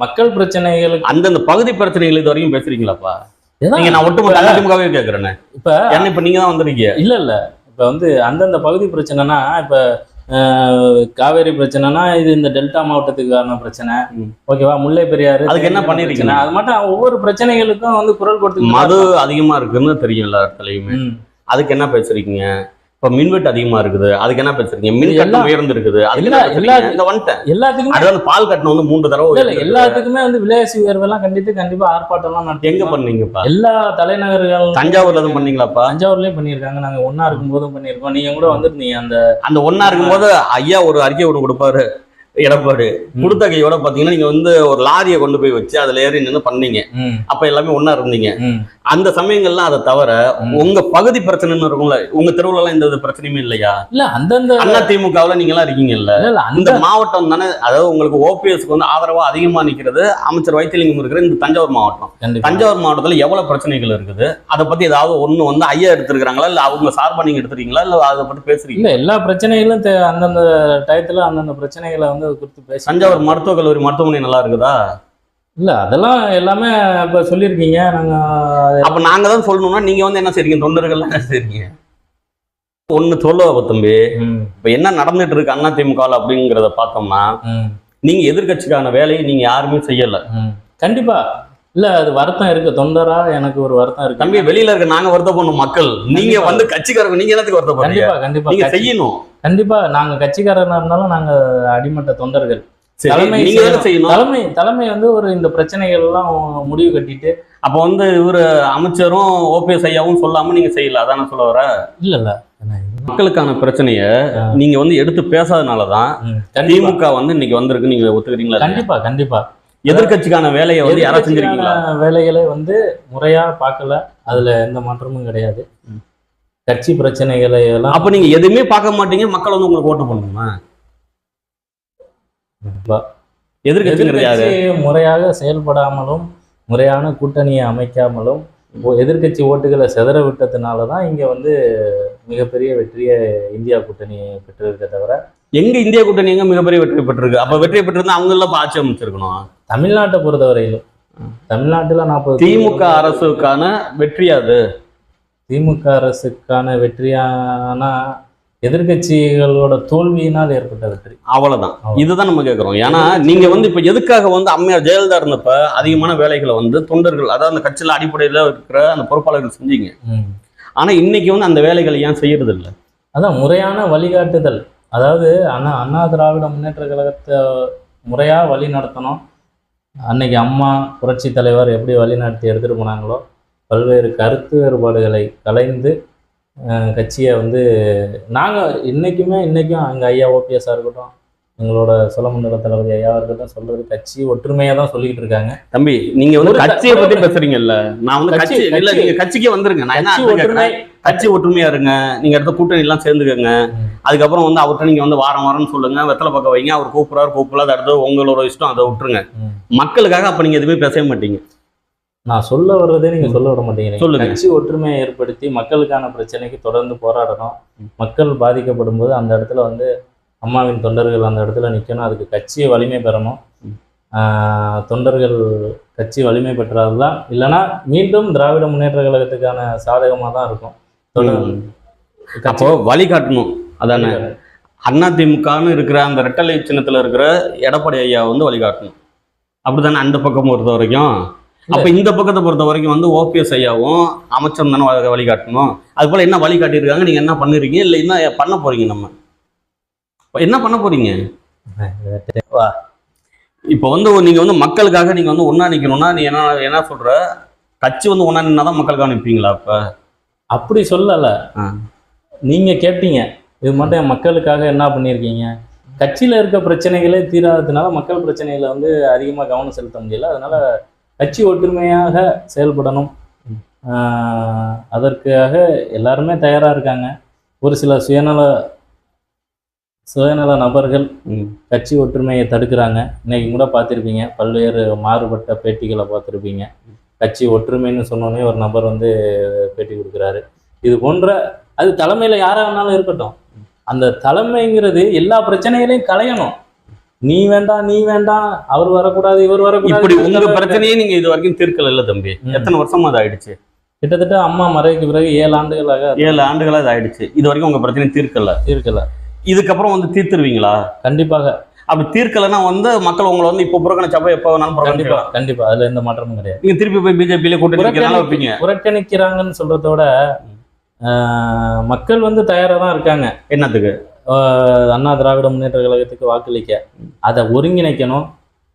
Speaker 2: மக்கள் பிரச்சனைகளுக்கு
Speaker 1: அந்தந்த பகுதி பிரச்சனைகள் இது வரைக்கும் பேசுறீங்களாப்பா நீங்க நான் ஒட்டுமொத்த அதிமுகவே கேக்குறேன்
Speaker 2: இப்ப
Speaker 1: இப்ப நீங்க தான் வந்திருக்கீங்க
Speaker 2: இல்ல இல்ல இப்ப வந்து அந்தந்த பகுதி பிரச்சனைனா இப்ப காவேரி பிரச்சனைனா இது இந்த டெல்டா மாவட்டத்துக்கான பிரச்சனை. ஓகேவா முல்லை பெரியாறு
Speaker 1: அதுக்கு என்ன பண்ணிருக்கீங்க?
Speaker 2: அது மட்டும் ஒவ்வொரு பிரச்சனைகளுக்கும் வந்து குரல் கொடுத்து
Speaker 1: மது அதிகமா இருக்குன்னு தெரியும் எல்லா இடத்துலயுமே. அதுக்கு என்ன பேசுறீங்க? இப்ப மின்வெட்டு அதிகமா இருக்குது. அதுக்கு என்ன பேசுறீங்க மின் கட்டணம் உயர்ந்து இருக்குது
Speaker 2: எல்லாத்துக்குமே
Speaker 1: அது வந்து பால் கட்டணம் வந்து மூன்று தடவை
Speaker 2: இல்ல. எல்லாத்துக்குமே வந்து விலைவாசி உயர்வெல்லாம் கண்டித்து கண்டிப்பா ஆர்ப்பாட்டம் எல்லாம் நடத்தி
Speaker 1: எங்க பண்ணீங்கப்பா?
Speaker 2: எல்லா தலைநகர்கள்
Speaker 1: தஞ்சாவூர்ல எதுவும் பண்ணீங்களாப்பா?
Speaker 2: தஞ்சாவூர்லயும் பண்ணியிருக்காங்க. நாங்க ஒன்னா இருக்கும் போதும் பண்ணியிருக்கோம். நீங்க கூட வந்துருந்தீங்க அந்த
Speaker 1: அந்த ஒன்னா இருக்கும்போது ஐயா ஒரு அறிக்கை ஒன்று கொடுப்பாரு. எடப்பாடி கொடுத்த கையோட பாத்தீங்கன்னா நீங்க வந்து ஒரு லாரியை கொண்டு போய் வச்சு அதுல ஏறி நின்று பண்ணீங்க. அப்ப எல்லாமே ஒண்ணா இருந்தீங்க. அந்த சமயங்கள்லாம் அதை தவிர. உங்க பகுதி பிரச்சனைன்னு இருக்கும்ல உங்க தெருவுல எல்லாம் எந்த பிரச்சனையுமே இல்லையா?
Speaker 2: இல்ல அந்தந்த
Speaker 1: அண்ணா திமுகவுல நீங்க எல்லாம் இருக்கீங்கல்ல இந்த
Speaker 2: அந்த
Speaker 1: மாவட்டம் தானே அதாவது உங்களுக்கு ஓபிஎஸ்க்கு வந்து ஆதரவா அதிகமா நிக்கிறது அமைச்சர் வைத்திலிங்கம் இருக்கிற இந்த தஞ்சாவூர் மாவட்டம். தஞ்சாவூர் மாவட்டத்துல எவ்வளவு பிரச்சனைகள் இருக்குது? அதை பத்தி ஏதாவது ஒண்ணு வந்து ஐயா எடுத்திருக்காங்களா இல்ல அவங்க சார்பா நீங்க எடுத்துறீங்களா இல்ல அதை பத்தி பேசுறீங்க
Speaker 2: எல்லா பிரச்சனைகளும் அந்தந்த டயத்துல அந்தந்த பிரச்சனைகளை வந்து குறித்து பேசி
Speaker 1: தஞ்சாவூர் மருத்துவக் கல்லூரி மருத்துவமனை நல்லா இருக்குதா?
Speaker 2: இல்ல அதெல்லாம் எல்லாமே இப்ப சொல்லியிருக்கீங்க. நாங்க
Speaker 1: அப்ப நாங்க தான் சொல்லணும்னா நீங்க வந்து என்ன செய்றீங்க? தொண்டர்கள் என்ன செய்றீங்க? ஒண்ணு சொல்ல தம்பி? இப்ப என்ன நடந்துட்டு இருக்கு அண்ணா திமுக அப்படிங்கறத பார்த்தோம்னா
Speaker 2: ம்,
Speaker 1: நீங்க எதிர்க்கட்சிக்கான வேலையை நீங்க யாருமே செய்யல.
Speaker 2: ம். இல்ல அது வருத்தம் இருக்கு. தொண்டரா? எனக்கு ஒரு வருத்தம் இருக்கு.
Speaker 1: தம்பி வெளியில இருக்க நாங்க வருத்தப்படணும் மக்கள். நீங்க. வந்து கட்சிக்காரங்க நீங்க என்னத்துக்கு வருத்தப்படுறீங்க?
Speaker 2: கண்டிப்பா கண்டிப்பா.
Speaker 1: நீங்க செய்யணும்.
Speaker 2: கண்டிப்பா நாங்க கட்சிக்காரனா இருந்தாலும் நாங்க அடிமட்ட தொண்டர்கள். தலைமை தலைமை தலைமை வந்து ஒரு இந்த பிரச்சனைகள் எல்லாம் முடிவு கட்டிட்டு
Speaker 1: அப்ப வந்து இவரு அமைச்சரும் ஓபிஎஸ் ஐயாவும் சொல்லாம நீங்க செய்யல. அதான சொல்ல வர?
Speaker 2: இல்ல இல்ல.
Speaker 1: மக்களுக்கான பிரச்சனைய. நீங்க வந்து எடுத்து பேசாதனாலதான் திமுக வந்து இன்னைக்கு வந்திருக்கு. நீங்க ஒத்துக்கிறீங்களா?
Speaker 2: கண்டிப்பா கண்டிப்பா.
Speaker 1: எதிர்க்கட்சிக்கான வேலையை வந்து யாரா செஞ்சிருக்கீங்களா?
Speaker 2: வேலைகளை வந்து முறையா பார்க்கல. அதுல எந்த மாற்றமும் கிடையாது. கட்சி பிரச்சனைகளை எல்லாம்
Speaker 1: அப்ப நீங்க எதுவுமே பார்க்க மாட்டீங்க மக்கள் வந்து உங்களுக்கு ஓட்டு பண்ணுமா யாரு?
Speaker 2: எதிர்க்கட்சி முறையாக செயல்படாமலும் முறையான கூட்டணியை அமைக்காமலும் எதிர்க்கட்சி ஓட்டுகளை செதற விட்டதுனால தான் இங்க வந்து மிகப்பெரிய வெற்றியை இந்தியா கூட்டணி பெற்றிருக்க தவிர
Speaker 1: எங்க இந்தியா கூட்டணி எங்க மிகப்பெரிய வெற்றி பெற்றிருக்கு. அப்ப வெற்றி பெற்றிருந்தா அவங்க எல்லாம் ஆட்சி அமைச்சிருக்கணும்.
Speaker 2: தமிழ்நாட்டை பொறுத்தவரையிலும் தமிழ்நாட்டுல நாற்பது
Speaker 1: திமுக அரசுக்கான வெற்றி அது.
Speaker 2: திமுக அரசுக்கான வெற்றியானா எதிர்க்கட்சிகளோட தோல்வியினால் ஏற்பட்ட வெற்றி.
Speaker 1: அவ்வளவுதான்.
Speaker 2: அவ்வளவு.
Speaker 1: இதுதான் நம்ம கேட்கிறோம். ஏன்னா நீங்க வந்து இப்ப எதுக்காக வந்து அம்மையார் ஜெயலலிதா இருந்தப்ப அதிகமான வேலைகளை வந்து தொண்டர்கள் அதாவது அந்த கட்சியில அடிப்படையில இருக்கிற அந்த பொறுப்பாளர்கள் செஞ்சீங்க. ஆனா இன்னைக்கு வந்து அந்த வேலைகளை ஏன் செய்யறது இல்ல
Speaker 2: அதான் முறையான வழிகாட்டுதல். அதாவது அண்ணா அண்ணா திராவிட முன்னேற்ற கழகத்தை முறையா வழி நடத்தணும். அன்னைக்கு அம்மா புரட்சி தலைவர் எப்படி வழி நடத்தி எடுத்துட்டு போனாங்களோ பல்வேறு கருத்து வேறுபாடுகளை கலைந்து கட்சியை வந்து நாங்கள் இன்னைக்குமே இன்னைக்கும் அங்கே ஐயா ஓபிஎஸ்ஸாக இருக்கட்டும் எங்களோட சோழமண்டல தளபதி ஐயாவாக இருக்கட்டும் சொல்றது கட்சி ஒற்றுமையாக தான் சொல்லிக்கிட்டு இருக்காங்க.
Speaker 1: தம்பி நீங்க வந்து கட்சியை பத்தி பேசுறீங்கல்ல? நான் வந்து
Speaker 2: கட்சி-
Speaker 1: இல்ல நீங்க கட்சிக்கே வந்துருங்க. நான் என்ன
Speaker 2: கட்சி
Speaker 1: ஒற்றுமையா இருங்க. நீங்க அடுத்த கூட்டணி எல்லாம் சேர்ந்துக்கங்க. அதுக்கப்புறம் வந்து அவர்கிட்ட நீங்க வந்து வாரம் வாரம்னு சொல்லுங்க. வெத்தலை பக்கம் வைங்க. அவர் கூப்பிடுறாரு கூப்பிடல அடுத்து உங்களோட இஷ்டம் அதை விட்டுருங்க. மக்களுக்காக அப்ப நீங்க எதுவுமே பேசவே மாட்டீங்க.
Speaker 2: நான் சொல்ல வர்றதே நீங்க சொல்ல விட மாட்டேங்கிறீங்க
Speaker 1: சொல்லுங்க.
Speaker 2: கட்சி ஒற்றுமையை ஏற்படுத்தி மக்களுக்கான பிரச்சனைக்கு தொடர்ந்து போராடணும். மக்கள் பாதிக்கப்படும் போது அந்த இடத்துல வந்து அம்மாவின் தொண்டர்கள் அந்த இடத்துல நிற்கணும் அதுக்கு கட்சியை வலிமை பெறணும். தொண்டர்கள் கட்சி வலிமை பெற்றால்தான். இல்லைன்னா மீண்டும் திராவிட முன்னேற்ற கழகத்துக்கான சாதகமாக தான் இருக்கும்.
Speaker 1: அப்போ வழிகாட்டணும் அதானே? அண்ணா திமுகன்னு இருக்கிற அந்த ரெட்டலை சின்னத்துல இருக்கிற எடப்பாடி ஐயா வந்து வழிகாட்டணும் அப்படிதானே அந்த பக்கம் பொறுத்த வரைக்கும்? அப்ப இந்த பக்கத்தை பொறுத்த வரைக்கும் வந்து ஓபிஎஸ் ஐயாவும் அமைச்சர் தானே வழி- வழிகாட்டணும் அது போல என்ன வழிகாட்டியிருக்காங்க நீங்க என்ன பண்ணுறீங்க இல்லை என்ன பண்ண போறீங்க நம்ம? இப்ப என்ன பண்ண போறீங்க? இப்போ வந்து நீங்க வந்து மக்களுக்காக நீங்க வந்து ஒண்ணா நிக்கணும்னா நீ என்ன என்ன சொல்ற? கட்சி வந்து ஒண்ணா நின்னாதான் மக்களுக்காக நிற்பீங்களா அப்ப?
Speaker 2: அப்படி சொல்லல.
Speaker 1: ஆ.
Speaker 2: நீங்க கேட்டீங்க இது மட்டும் என் மக்களுக்காக என்ன பண்ணியிருக்கீங்க? கட்சியில இருக்க பிரச்சனைகளே தீராததுனால மக்கள் பிரச்சனைகளை வந்து அதிகமா கவனம் செலுத்த முடியல. அதனால கட்சி ஒற்றுமையாக செயல்படணும். அதற்காக எல்லாருமே தயாரா இருக்காங்க. ஒரு சில சுயநல சுயநல நபர்கள். கட்சி ஒற்றுமையை தடுக்கிறாங்க. இன்னைக்கு கூட பார்த்துருப்பீங்க. பல்வேறு மாறுபட்ட பேட்டிகளை பார்த்துருப்பீங்க. கட்சி ஒற்றுமைன்னு சொன்னோன்னே ஒரு நபர் வந்து பேட்டி கொடுக்குறாரு. இது போன்ற அது தலைமையில யாரா வேணாலும் இருக்கட்டும். அந்த தலைமைங்கிறது எல்லா பிரச்சனைகளையும் களையணும். நீ வேண்டாம் நீ வேண்டாம் அவர் வரக்கூடாது இவர் வரக்கூடாது.
Speaker 1: இப்படி உங்க. பிரச்சனையே நீங்க இது வரைக்கும் தீர்க்கல இல்ல தம்பி. எத்தனை வருஷமா அது ஆயிடுச்சு?
Speaker 2: கிட்டத்தட்ட அம்மா மறைவுக்கு பிறகு ஏழு ஆண்டுகளாக
Speaker 1: ஏழு ஆண்டுகளா இது ஆயிடுச்சு. இது வரைக்கும் உங்க பிரச்சனை தீர்க்கல?
Speaker 2: இருக்கல
Speaker 1: இதுக்கப்புறம் வந்து தீர்த்துருவீங்களா?
Speaker 2: கண்டிப்பாக.
Speaker 1: அப்படி தீர்க்கலைன்னா வந்து மக்கள் உங்களை வந்து இப்போ புறக்கணிச்சப்ப எப்போ வேணாலும் புறக்கணிக்கலாம்
Speaker 2: கண்டிப்பா அதுல எந்த மாற்றமும் கிடையாது.
Speaker 1: நீங்க திருப்பி போய் பிஜேபியில கூட்டணி வைப்பீங்க?
Speaker 2: புறக்கணிக்கிறாங்கன்னு சொல்றதோட மக்கள் வந்து தயாரா தான் இருக்காங்க.
Speaker 1: என்னத்துக்கு?
Speaker 2: அண்ணா திராவிட முன்னேற்ற கழகத்துக்கு வாக்களிக்க. அதை ஒருங்கிணைக்கணும்.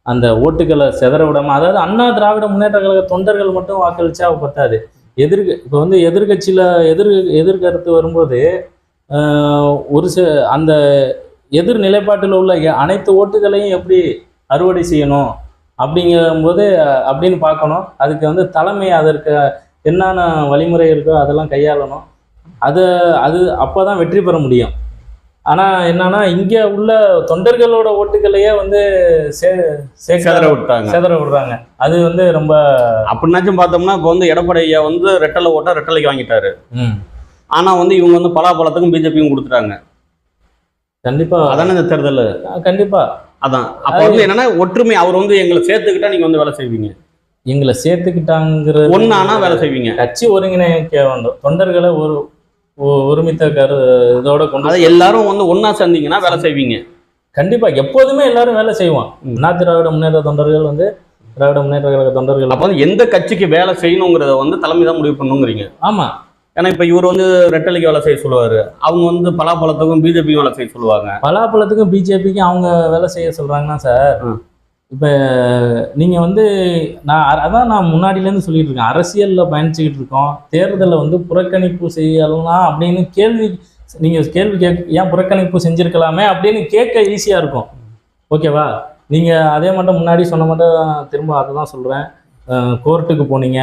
Speaker 2: அந்த ஓட்டுகளை செதற விடாம அதாவது அண்ணா திராவிட முன்னேற்ற கழக தொண்டர்கள் மட்டும் வாக்களிச்சா பத்தாது. எதிர்க இப்போ வந்து எதிர்கட்சியில எதிர் எதிர்கருத்து வரும்போது ஒரு சில அந்த எதிர் நிலைப்பாட்டில் உள்ள அனைத்து ஓட்டுகளையும் எப்படி அறுவடை செய்யணும் அப்படிங்கும்போது அப்படின்னு பார்க்கணும். அதுக்கு வந்து தலைமை அதற்கு என்னென்ன வழிமுறை இருக்கோ அதெல்லாம் கையாளணும். அது அது அப்போ தான் வெற்றி பெற முடியும். ஆனால் என்னன்னா இங்கே உள்ள தொண்டர்களோட ஓட்டுகளையே வந்து சே
Speaker 1: செதற
Speaker 2: சேர்க்க
Speaker 1: விட்டாங்க.
Speaker 2: சேதற விடுறாங்க. அது வந்து ரொம்ப
Speaker 1: அப்படின்னாச்சும் பார்த்தோம்னா இப்போ வந்து எடப்பாடி ஐயா வந்து ரெட்டலை ஓட்டா ரெட்டலைக்கு வாங்கிட்டாரு.
Speaker 2: ம்.
Speaker 1: ஆனா வந்து இவங்க வந்து பலாப்பழத்துக்கும் பிஜேபியும் கொடுத்துட்டாங்க.
Speaker 2: கண்டிப்பா.
Speaker 1: அதானே இந்த தேர்தல்?
Speaker 2: கண்டிப்பா.
Speaker 1: அதான். அப்ப வந்து என்னன்னா ஒற்றுமை அவர் வந்து எங்களை சேர்த்துக்கிட்டா நீங்க வந்து வேலை செய்வீங்க.
Speaker 2: எங்களை சேர்த்துக்கிட்டாங்கிற
Speaker 1: ஒன்னானா வேலை செய்வீங்க.
Speaker 2: கட்சி ஒருங்கிணைக்க வேண்டும். தொண்டர்களை ஒரு ஒருமித்த கரு இதோட கொண்டு
Speaker 1: எல்லாரும் வந்து ஒன்னா சேர்ந்தீங்கன்னா வேலை செய்வீங்க.
Speaker 2: கண்டிப்பா. எப்போதுமே எல்லாரும் வேலை செய்வோம். அண்ணா திராவிட முன்னேற்ற தொண்டர்கள் வந்து திராவிட முன்னேற்ற கழக தொண்டர்கள்
Speaker 1: அப்ப வந்து எந்த கட்சிக்கு வேலை செய்யணுங்கிறத வந்து தலைமை தான் முடிவு பண்ணுங்கிறீங்க.
Speaker 2: ஆமா.
Speaker 1: ஏன்னா இப்ப இவர் வந்து ரெட்டலைக்கு வேலை செய்ய சொல்லுவாரு. அவங்க வந்து பலாப்பழத்துக்கும் பிஜேபிக்கும் வேலை செய்ய சொல்லுவாங்க.
Speaker 2: பலாப்பழத்துக்கும் பிஜேபிக்கும் அவங்க வேலை செய்ய சொல்றாங்கன்னா சார். இப்போ நீங்க வந்து நான் அதான் நான் முன்னாடியிலேருந்து சொல்லிட்டு இருக்கேன். அரசியல்ல பயணிச்சுக்கிட்டு இருக்கோம். தேர்தலை வந்து புறக்கணிப்பு செய்யலாம் அப்படின்னு கேள்வி நீங்க கேள்வி கேட்க ஏன் புறக்கணிப்பு செஞ்சிருக்கலாமே அப்படின்னு கேட்க ஈஸியா இருக்கும். ஓகேவா நீங்க அதே மட்டும் முன்னாடி சொன்ன மட்டும் திரும்ப அதை தான் சொல்றேன் கோர்ட்டுக்கு போனீங்க.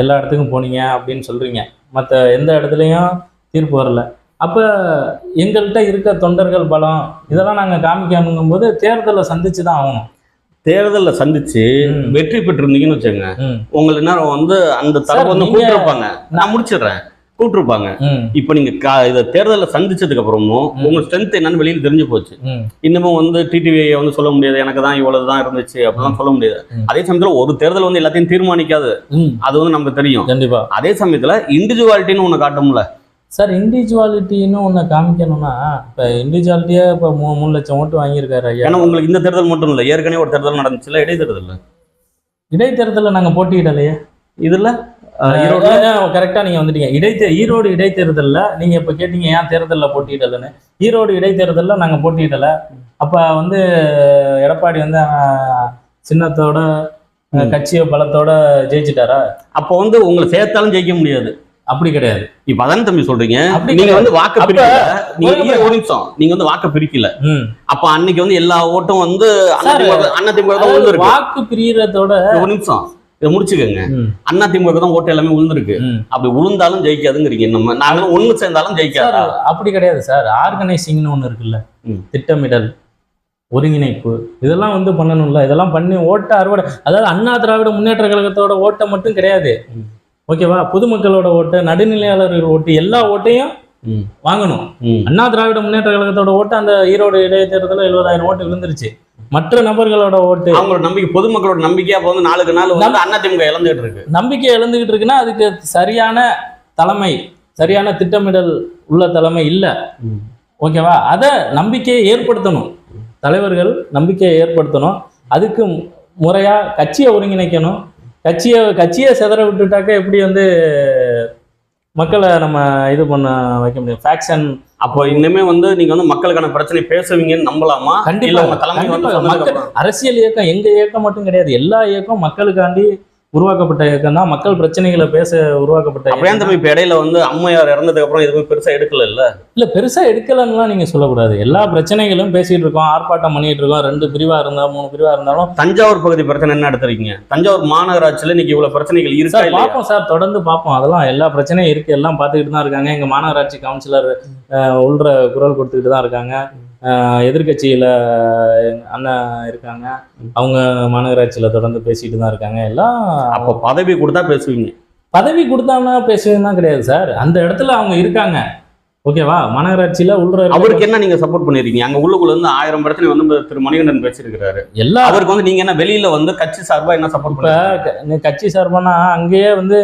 Speaker 2: எல்லா இடத்துக்கும் போனீங்க அப்படின்னு சொல்றீங்க. மற்ற எந்த இடத்துலையும் தீர்ப்பு வரல. அப்போ எங்கள்கிட்ட இருக்க தொண்டர்கள் பலம் இதெல்லாம் நாங்கள் காமிக்கணுங்கும் போது தேர்தலை சந்திச்சு தான் ஆகணும்.
Speaker 1: தேர்தல்ல சந்திச்சு. வெற்றி பெற்றிருந்தீங்கன்னு வச்சுங்க உங்களுக்கு நேரம் வந்து அந்த தரப்பு வந்து கூப்பிட்டுருப்பாங்க நான் முடிச்சிடுறேன். கூப்பிட்டுருப்பாங்க. இப்போ நீங்க இதை தேர்தலில் சந்திச்சதுக்கு அப்புறமும். உங்க ஸ்ட்ரென்த் என்னன்னு வெளியில தெரிஞ்சு போச்சு. இன்னமும் வந்து டிடிவியை வந்து சொல்ல முடியாது. எனக்கு தான் இவ்வளவு தான் இருந்துச்சு அப்படிலாம் சொல்ல முடியாது. அதே சமயத்துல ஒரு தேர்தல் வந்து எல்லாத்தையும் தீர்மானிக்காது. அது வந்து நமக்கு தெரியும்.
Speaker 2: கண்டிப்பா.
Speaker 1: அதே சமயத்துல இண்டிவிஜுவாலிட்டின்னு ஒண்ணு காட்டும்ல.
Speaker 2: சார் இண்டிவிஜுவாலிட்டின்னு ஒன்று காமிக்கணும்னா இப்போ இண்டிவிஜுவாலிட்டியாக இப்போ மூ மூணு லட்சம் ஓட்டு வாங்கியிருக்காரு ஐயா.
Speaker 1: ஏன்னா உங்களுக்கு இந்த தேர்தல் மட்டும் இல்ல. ஏற்கனவே ஒரு தேர்தல் நடந்துச்சுல இடைத்தேர்தல்
Speaker 2: இடைத்தேர்தலில் நாங்கள் போட்டியிடலையே.
Speaker 1: இதுல? ஈரோடு
Speaker 2: கரெக்டாக நீங்கள் வந்துட்டீங்க. இடைத்தே ஈரோடு இடைத்தேர்தலில் நீங்கள் இப்போ கேட்டீங்க ஏன் தேர்தலில் போட்டியிடலைன்னு. ஈரோடு இடைத்தேர்தலில் நாங்கள் போட்டியிடலை. அப்போ வந்து எடப்பாடி வந்து சின்னத்தோட. கட்சிய பலத்தோட ஜெயிச்சிட்டாரா?
Speaker 1: அப்போ வந்து உங்களை சேர்த்தாலும் ஜெயிக்க முடியாது.
Speaker 2: அப்படி கிடையாது.
Speaker 1: இப்ப அதானே தம்பி சொல்றீங்க? நீங்க. வந்து வாக்கு பிரிக்கல. நீங்க
Speaker 2: ஒரு
Speaker 1: நிமிஷம். நீங்க வந்து வாக்கு பிரிக்கல. அப்ப அன்னைக்கு வந்து எல்லா ஓட்டும் வந்து அண்ணா திமுக
Speaker 2: வாக்கு பிரியறதோட
Speaker 1: ஒரு நிமிஷம். இதை முடிச்சுக்கோங்க. அண்ணா திமுக தான் ஓட்டு எல்லாமே விழுந்திருக்கு. அப்படி விழுந்தாலும் ஜெயிக்காதுங்கிறீங்க. நம்ம நாங்களும் ஒண்ணு சேர்ந்தாலும்
Speaker 2: சார்
Speaker 1: ஜெயிக்காதா
Speaker 2: அப்படி கிடையாது சார். ஆர்கனைசிங்னு ஒன்று இருக்குல்ல. திட்டமிடல் ஒருங்கிணைப்பு இதெல்லாம் வந்து பண்ணணும்ல. இதெல்லாம் பண்ணி ஓட்ட அறுவடை அதாவது அண்ணா திராவிட முன்னேற்ற கழகத்தோட ஓட்டை மட்டும் கிடையாது. ஓகேவா? பொதுமக்களோட ஓட்டு நடுநிலையாளர்கள் ஓட்டு எல்லா ஓட்டையும் வாங்கணும். அண்ணா திராவிட முன்னேற்ற கழகத்தோட ஓட்டு அந்த ஈரோடு இடைத்தேர்தலில் எழுபதாயிரம் ஓட்டு விழுந்துருச்சு. மற்ற நபர்களோட ஓட்டு.
Speaker 1: அவங்களோட நம்பிக்கை பொதுமக்களோட நம்பிக்கையா வந்து நாளுக்கு நாள் வந்து அண்ணா திமுக இழந்துகிட்டு இருக்கு
Speaker 2: நம்பிக்கை இழந்துகிட்டு இருக்குன்னா அதுக்கு சரியான தலைமை சரியான திட்டமிடல் உள்ள தலைமை இல்லை. ஓகேவா? அதை நம்பிக்கையை ஏற்படுத்தணும். தலைவர்கள் நம்பிக்கையை ஏற்படுத்தணும். அதுக்கு முறையா கட்சியை ஒருங்கிணைக்கணும். கட்சியை கட்சியை செதற விட்டுட்டாக்க எப்படி வந்து மக்களை நம்ம இது பண்ண வைக்க முடியும்? ஃபேக்ஷன்
Speaker 1: அப்போ இன்னுமே வந்து நீங்க வந்து மக்களுக்கான பிரச்சனை பேசுவீங்கன்னு நம்பலாமா?
Speaker 2: கண்டிப்பா.
Speaker 1: தலைமை
Speaker 2: அரசியல் இயக்கம் எங்க இயக்கம் மட்டும் கிடையாது. எல்லா இயக்கம் மக்களுக்காண்டி உருவாக்கப்பட்ட இயக்கம் தான் மக்கள் பிரச்சனைகளை பேச உருவாக்கப்பட்ட
Speaker 1: தம்பி இப்ப இடையில வந்து அம்மையார் இறந்ததுக்கு அப்புறம் எதுவுமே பெருசா எடுக்கல இல்ல
Speaker 2: இல்ல பெருசா எடுக்கலன்னுலாம் நீங்க சொல்லக்கூடாது. எல்லா பிரச்சனைகளும் பேசிட்டு இருக்கோம் ஆர்ப்பாட்டம் பண்ணிட்டு இருக்கோம். ரெண்டு பிரிவா இருந்தா மூணு பிரிவா இருந்தாலும்
Speaker 1: தஞ்சாவூர் பகுதி பிரச்சனை என்ன எடுத்துறீங்க தஞ்சாவூர் மாநகராட்சியில இன்னைக்கு இவ்வளவு பிரச்சனைகள் இருக்கா
Speaker 2: பார்ப்போம் சார் தொடர்ந்து பார்ப்போம். அதெல்லாம் எல்லா பிரச்சனையும் இருக்கு. எல்லாம் பார்த்துக்கிட்டு தான் இருக்காங்க. எங்க மாநகராட்சி கவுன்சிலர் உள்ற குரல் கொடுத்துக்கிட்டு தான் இருக்காங்க. எங்க அண்ணன் இருக்காங்க. அவங்க மாநகராட்சியில தொடர்ந்து பேசிட்டு தான் இருக்காங்க. எல்லாம்
Speaker 1: அப்ப பதவி கொடுத்தா பேசுவீங்க.
Speaker 2: பதவி கொடுத்தாங்கன்னா பேசுவதுதான் கிடையாது சார். அந்த இடத்துல அவங்க இருக்காங்க. ஓகேவா? மாநகராட்சியில இருக்க-
Speaker 1: அவருக்கு என்ன நீங்க சப்போர்ட் பண்ணிருக்கீங்க? அங்க உள்ளுக்குள்ள இருந்து ஆயிரம் பிரச்சனை வந்து திரு மணிகண்டன் பேசியிருக்கிறாரு.
Speaker 2: எல்லா
Speaker 1: அவருக்கு வந்து நீங்க என்ன வெளியில வந்து கட்சி சார்பா என்ன சப்போர்ட்
Speaker 2: இந்த கட்சி சார்பானா அங்கேயே வந்து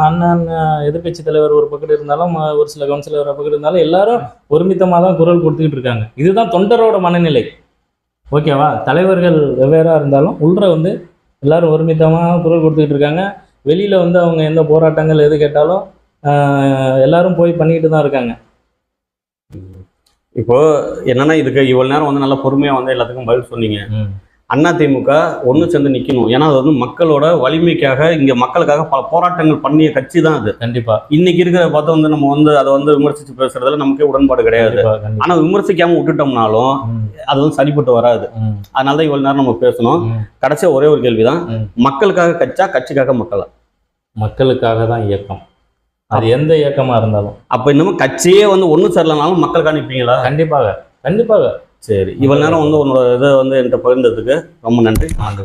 Speaker 2: அண்ணன் எதிர்க்கட்சி தலைவர் ஒரு பக்கம் இருந்தாலும் ஒரு சில கவுன்சிலர் ஒரு பக்கம் இருந்தாலும் எல்லாரும் ஒருமித்தமாக தான் குரல் கொடுத்துக்கிட்டு இருக்காங்க. இதுதான் தொண்டரோட மனநிலை. ஓகேவா? தலைவர்கள் வெவ்வேறா இருந்தாலும் உள்ற வந்து எல்லாரும் ஒருமித்தமாக குரல் கொடுத்துக்கிட்டு இருக்காங்க. வெளியில வந்து அவங்க எந்த போராட்டங்கள் எது கேட்டாலும் எல்லாரும் போய் பண்ணிக்கிட்டு தான் இருக்காங்க.
Speaker 1: இப்போ என்னன்னா இதுக்கு இவ்வளவு நேரம் வந்து நல்லா பொறுமையா வந்து எல்லாத்துக்கும் பதில் சொன்னீங்க. அண்ணா திமுக ஒண்ணு சேர்ந்து நிக்கணும். ஏன்னா அது வந்து மக்களோட வலிமைக்காக இங்க மக்களுக்காக பல போராட்டங்கள் பண்ணிய கட்சி தான் அது.
Speaker 2: கண்டிப்பா.
Speaker 1: இன்னைக்கு இருக்கிற பார்த்து வந்து நம்ம வந்து அதை வந்து விமர்சிச்சு பேசுறதுல நமக்கே உடன்பாடு கிடையாது. ஆனா விமர்சிக்காம விட்டுட்டோம்னாலும் அது வந்து சரிப்பட்டு வராது. அதனால தான் இவ்வளவு நேரம் நம்ம பேசணும். கடைசியா ஒரே ஒரு கேள்விதான். மக்களுக்காக கட்சா கட்சிக்காக மக்களா?
Speaker 2: மக்களுக்காக தான் இயக்கம். அது எந்த இயக்கமா இருந்தாலும்.
Speaker 1: அப்ப இன்னமும் கட்சியே வந்து ஒண்ணு சேரலனாலும் மக்களுக்காக நிற்பீங்களா
Speaker 2: கண்டிப்பாக கண்டிப்பாக.
Speaker 1: சரி இவ்வளவு நேரம் வந்து உன்னோட இதை வந்து என்கிட்ட பகிர்ந்ததுக்கு ரொம்ப நன்றி.
Speaker 2: ஆண்டு